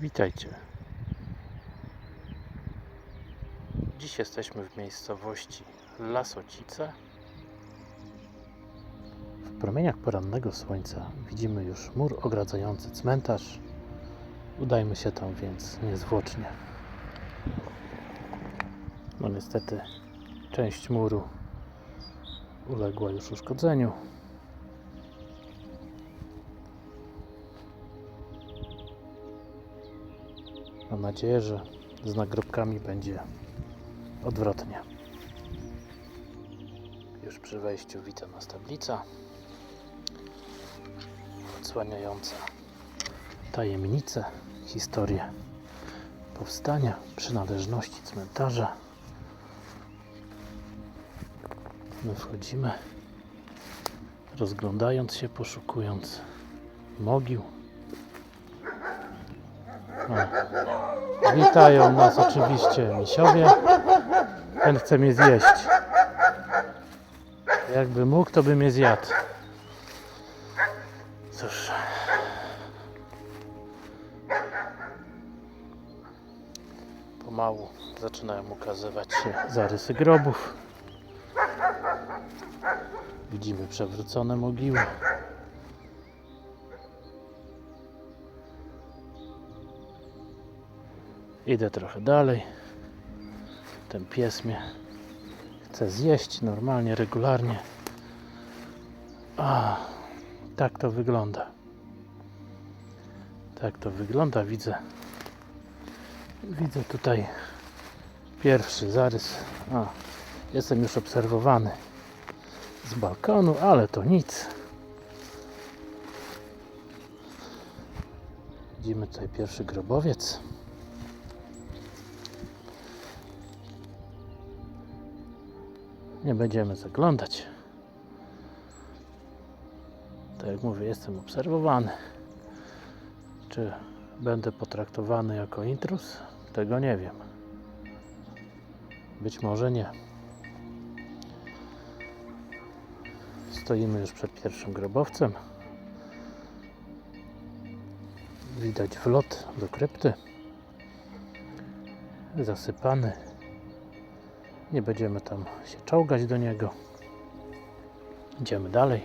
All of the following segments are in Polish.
Witajcie. Dziś jesteśmy w miejscowości Lasocice. W promieniach porannego słońca widzimy już mur ogradzający cmentarz. Udajmy się tam więc niezwłocznie. No niestety część muru uległa już uszkodzeniu. Mam nadzieję, że z nagrobkami będzie odwrotnie. Już przy wejściu widzę nas tablica odsłaniająca tajemnicę, historię powstania, przynależności cmentarza. My wchodzimy, rozglądając się, poszukując mogił. O, Witają nas oczywiście misiowie. Ten chce mnie zjeść. Jakby mógł, to by mnie zjadł. Cóż. Pomału zaczynają ukazywać się zarysy grobów. Widzimy przewrócone mogiły. Idę trochę dalej. Ten pies mnie chce zjeść normalnie, regularnie. A, tak to wygląda. Tak to wygląda. Widzę. Widzę tutaj pierwszy zarys. A, jestem już obserwowany z balkonu, ale to nic. Widzimy tutaj pierwszy grobowiec. Nie będziemy zaglądać. Tak jak mówię, jestem obserwowany. Czy będę potraktowany jako intruz? Tego nie wiem. Być może nie. Stoimy już przed pierwszym grobowcem. Widać wlot do krypty. Zasypany nie będziemy tam się czołgać do niego. Idziemy dalej.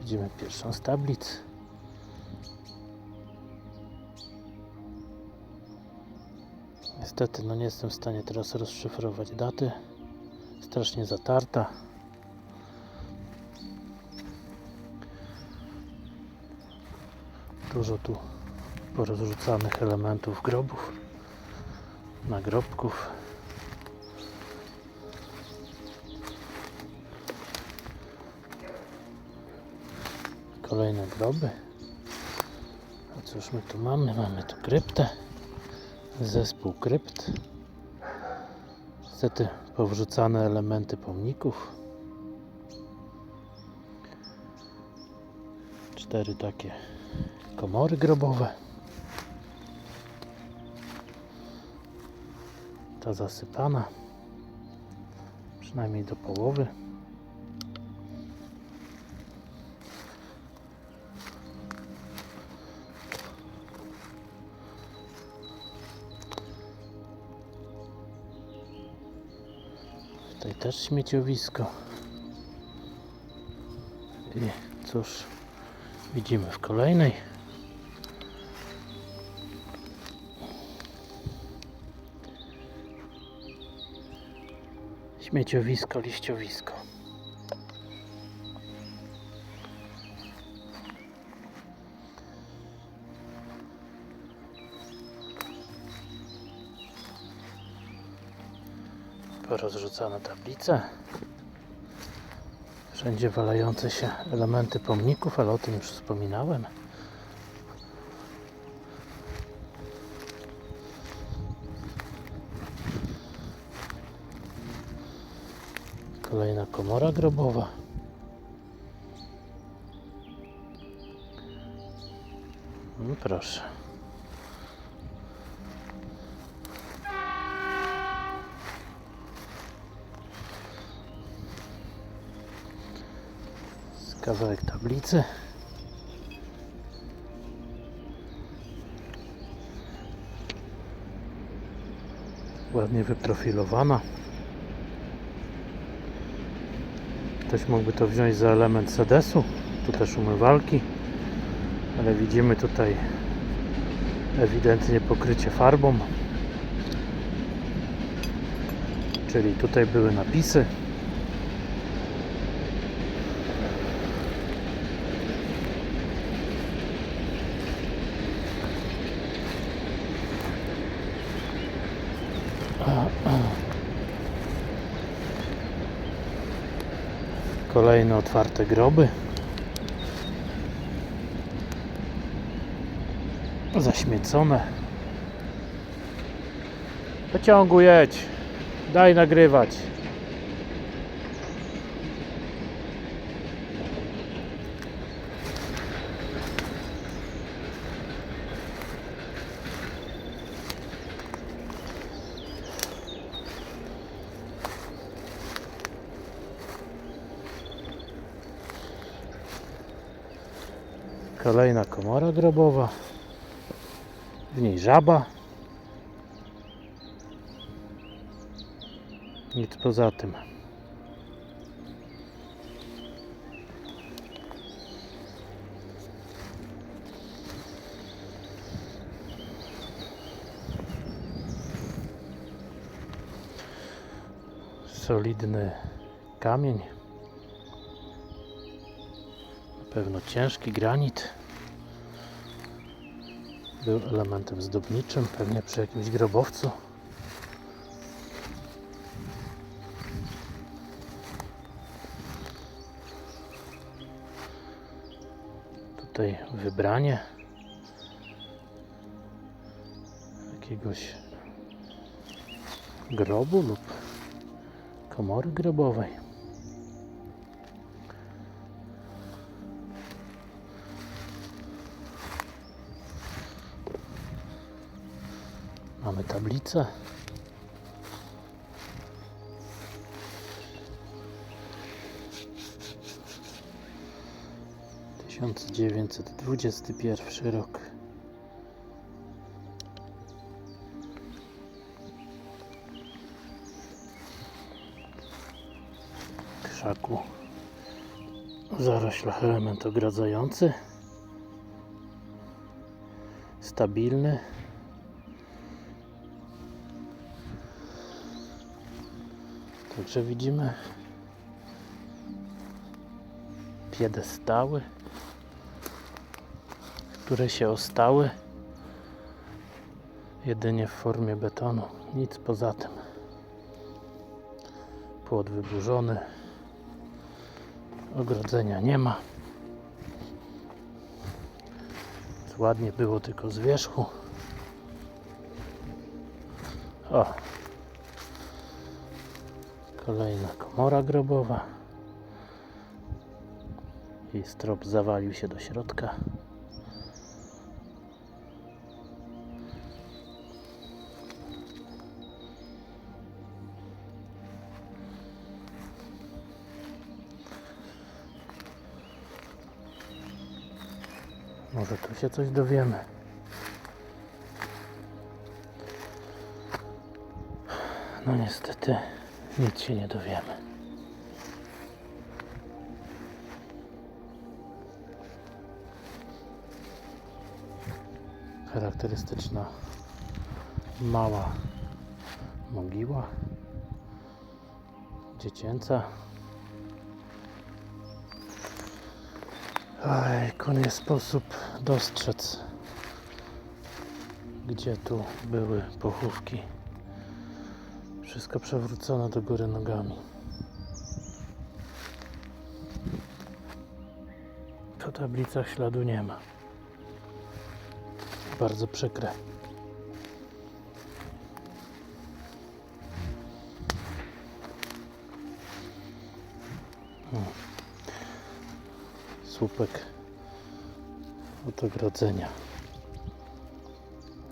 Widzimy pierwszą z tablic. Niestety, no nie jestem w stanie teraz rozszyfrować daty. Strasznie zatarta. Dużo tu porozrzucanych elementów grobów, nagrobków. Kolejne groby. A cóż my tu mamy? Mamy tu kryptę zespół krypt. Niestety powrzucane elementy pomników. Cztery takie komory grobowe. Ta zasypana. Przynajmniej do połowy. Też śmieciowisko. I cóż, widzimy w kolejnej. Śmieciowisko, liściowisko. Porozrzucane tablice. Wszędzie walające się elementy pomników, ale o tym już wspominałem. Kolejna komora grobowa. No proszę. Kawałek tablicy. Ładnie wyprofilowana. Ktoś mógłby to wziąć za element sedesu. Tu też umywalki. Ale widzimy tutaj ewidentnie pokrycie farbą. Czyli tutaj były napisy. Kolejne otwarte groby. Zaśmiecone. Pociągu jedź. Daj nagrywać. Kolejna komora grobowa. W niej żaba. Nic poza tym. Solidny kamień. Pewno ciężki granit. Był elementem zdobniczym, pewnie przy jakimś grobowcu. Tutaj wybranie jakiegoś grobu lub komory grobowej. Mamy tablicę. Tysiąc dziewięćset dwudziesty pierwszy rok. Krzaku zaroślach element ogradzający. Stabilny. Także widzimy piedestały, które się ostały jedynie w formie betonu. Nic poza tym. Płot wyburzony. Ogrodzenia nie ma. Ładnie było tylko z wierzchu. O, Kolejna komora grobowa. I strop zawalił się do środka. Może tu się coś dowiemy. No niestety nic się nie dowiemy. Charakterystyczna mała mogiła dziecięca. Ojku, nie sposób dostrzec, gdzie tu były pochówki. Wszystko przewrócone do góry nogami. Po tablicach śladu nie ma. Bardzo przykre. Hmm. Słupek od ogrodzenia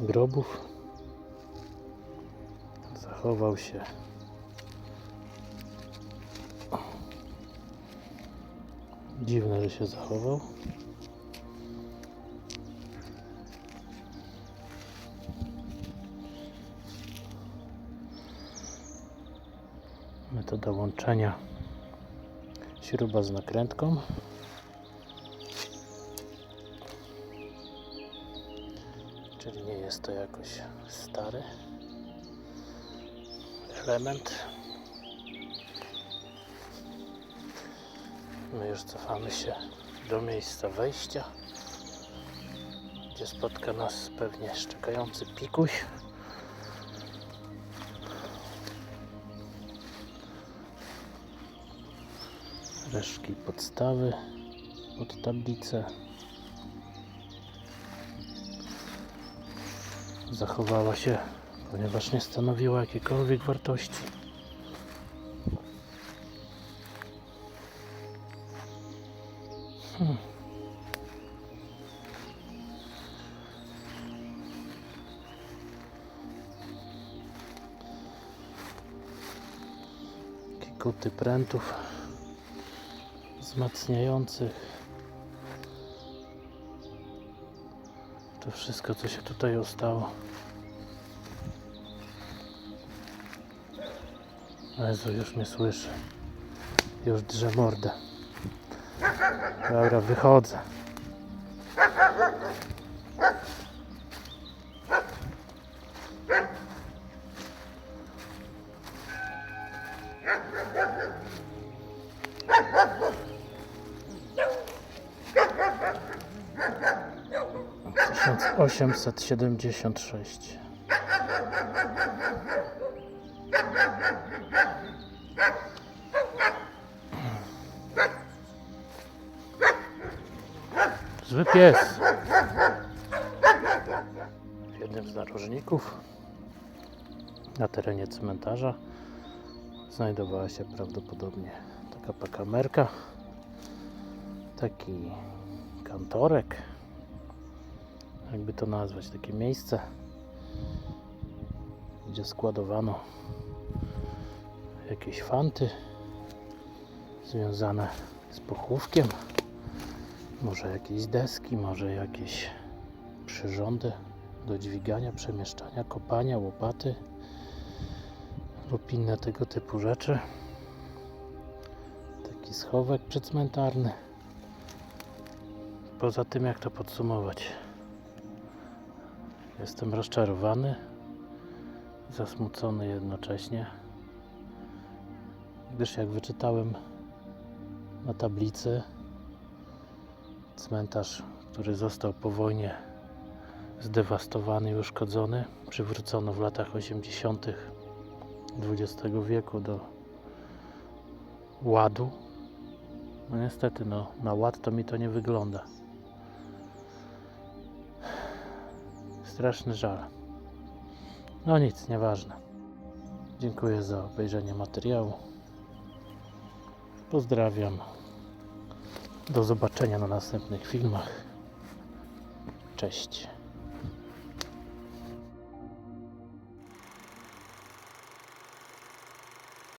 grobów zachował się Dziwne, że się zachował. Metoda łączenia śruba z nakrętką. Czyli nie jest to jakoś stary element. My już cofamy się do miejsca wejścia, gdzie spotka nas pewnie szczekający pikuś. Resztki podstawy pod tablicę. Zachowała się, ponieważ nie stanowiła jakiejkolwiek wartości. Hmm. Kikuty prętów wzmacniających. To wszystko, co się tutaj ostało. Jezu, już mnie słyszy. Już drze mordę. Dobra, wychodzę. Osiemset siedemdziesiąt sześć. Zły pies. W jednym z narożników na terenie cmentarza znajdowała się prawdopodobnie taka pakamerka, taki kantorek, jakby to nazwać, takie miejsce, gdzie składowano jakieś fanty związane z pochówkiem. Może jakieś deski, może jakieś przyrządy do dźwigania, przemieszczania, kopania, łopaty lub inne tego typu rzeczy. Taki schowek przedcmentarny. Poza tym, jak to podsumować? Jestem rozczarowany, zasmucony jednocześnie, gdyż jak wyczytałem na tablicy, cmentarz, który został po wojnie zdewastowany i uszkodzony, przywrócono w latach 80. XX wieku do ładu. No niestety, no, na ład to mi to nie wygląda. Straszny żal. No nic, nieważne. Dziękuję za obejrzenie materiału. Pozdrawiam. Do zobaczenia na następnych filmach. Cześć.